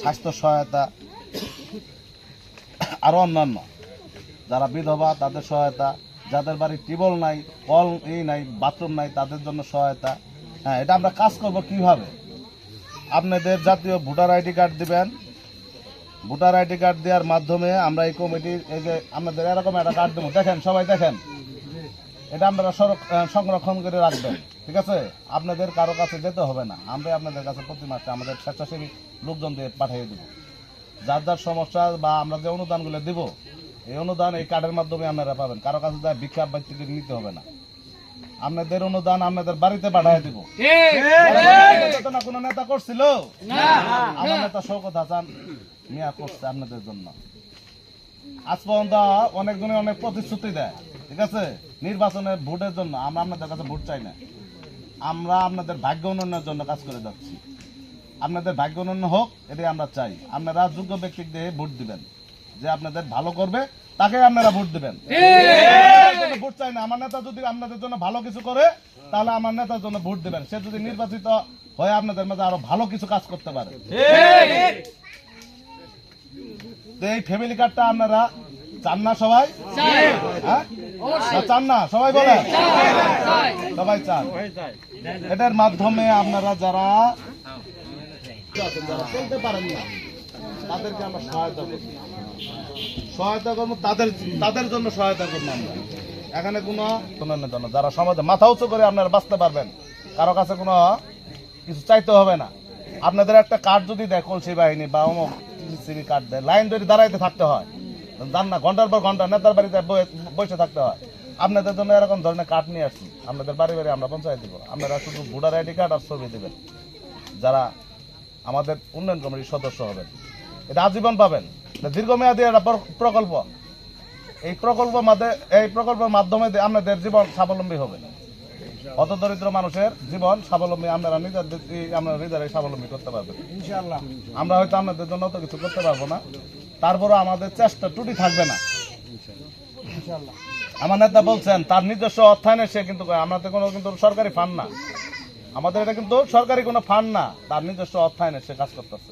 স্বাস্থ্য সহায়তা। আরও অন্যান্য। যারা বিধবা, তাদের সহায়তা। যাদের বাড়ি টিবল নাই, কল এই নাই, বাথরুম নাই, তাদের জন্য সহায়তা। হ্যাঁ এটা আমরা কাজ করব কীভাবে? আপনাদের জাতীয় ভোটার আইডি কার্ড দিবেন। ভোটার আইডি কার্ড দেওয়ার মাধ্যমে আমরা এই কমিটির, এই যে আপনাদের এরকম একটা কার্ড দেবো। দেখেন, সবাই দেখেন। এটা আপনারা আহ, সংরক্ষণ করে রাখবেন ঠিক আছে? আপনাদের কারও কাছে যেতে হবে না। আমরা আপনাদের কাছে প্রতি মাসে আমাদের স্বেচ্ছাসেবী লোকজন দিয়ে পাঠিয়ে দেবো। যার যার সমস্যা বা আমরা যে অনুদানগুলো দিব এই অনুদান এই কার্ডের মাধ্যমে আপনারা পাবেন। কারও কাছে যা ভিক্ষা ব্যক্তিকে নিতে হবে না। আপনাদের অনুদান আপনাদের বাড়িতে পাঠিয়ে দিব। কোনো নেতা করছিল? আমার নেতা শৌকত হাসান মিয়া করছে আপনাদের জন্য। আজ পর্যন্ত অনেকজনে অনেক প্রতিশ্রুতি দেয়। ঠিক আছে? নির্বাচনের ভোটের জন্য আমরা আপনাদের কাছে ভোট চাই না। আমরা আপনাদের ভাগ্য উন্নয়নের জন্য কাজ করে যাচ্ছি। আপনাদের ভাগ্য উন্নয়ন হোক এটাই আমরা চাই। আপনারা যোগ্য ব্যক্তি দিয়ে ভোট দিবেন। যে আপনাদের ভালো করবে তাকে আপনারা ভোট দিবেন। ভোট চাই না। আমার নেতা যদি আপনাদের জন্য ভালো কিছু করে তাহলে আমার নেতার জন্য ভোট দিবেন। সে যদি নির্বাচিত হয়ে আপনাদের মধ্যে আরও ভালো কিছু কাজ করতে পারে। এই ফ্যামিলি কার্ডটা আপনারা চান না সবাই? হ্যাঁ? চান না? সবাই বলে সবাই চান। এটার মাধ্যমে আপনারা যারা চলতে পারেন না তাদেরকে আমরা সহায়তা করব। সহায়তা করব তাদের তাদের জন্য সহায়তা করব আমরা। এখানে কোনো জন্য যারা সমাজে মাথা উঁচু করে আপনারা বাঁচতে পারবেন। কারও কাছে কোনো কিছু চাইতে হবে না। আপনাদের একটা কার্ড যদি দেয় কলসি বাহিনী বা অমুক কার্ড দেয় লাইন ধরে দাঁড়াইতে থাকতে হয়। জান না, ঘণ্টার পর ঘণ্টা নেতার বাড়িতে বসে থাকতে হয়। আপনাদের জন্য এরকম ধরনের কার্ড নিয়ে আসছি। আপনাদের বাড়ি বাড়ি আমরা পঞ্চায়েত দিব। আপনারা শুধু ভোটার আইডি কার্ড আর ছবি দেবেন। যারা আমাদের উন্নয়ন কমিটির সদস্য হবেন। এটা আজীবন পাবেন। দীর্ঘমেয়াদী একটা প্রকল্প। এই প্রকল্প মাধ্যমে এই প্রকল্পের মাধ্যমে আপনাদের জীবন স্বাবলম্বী হবে। অত দরিদ্র মানুষের জীবন স্বাবলম্বী আপনারা নিজেদের আপনারা নিজেরাই স্বাবলম্বী করতে পারবেন। আমরা হয়তো আপনাদের জন্য অত কিছু করতে পারব না। তারপরও আমাদের চেষ্টা ত্রুটি থাকবে না। আমার নেতা বলছেন তার নিজস্ব অর্থায়নে সে কিন্তু করে। আমাদের কোনো কিন্তু সরকারি ফান্ড না। আমাদের এটা কিন্তু সরকারি কোনো ফান্ড না তার নিজস্ব অর্থায়নে সে কাজ করতেছে।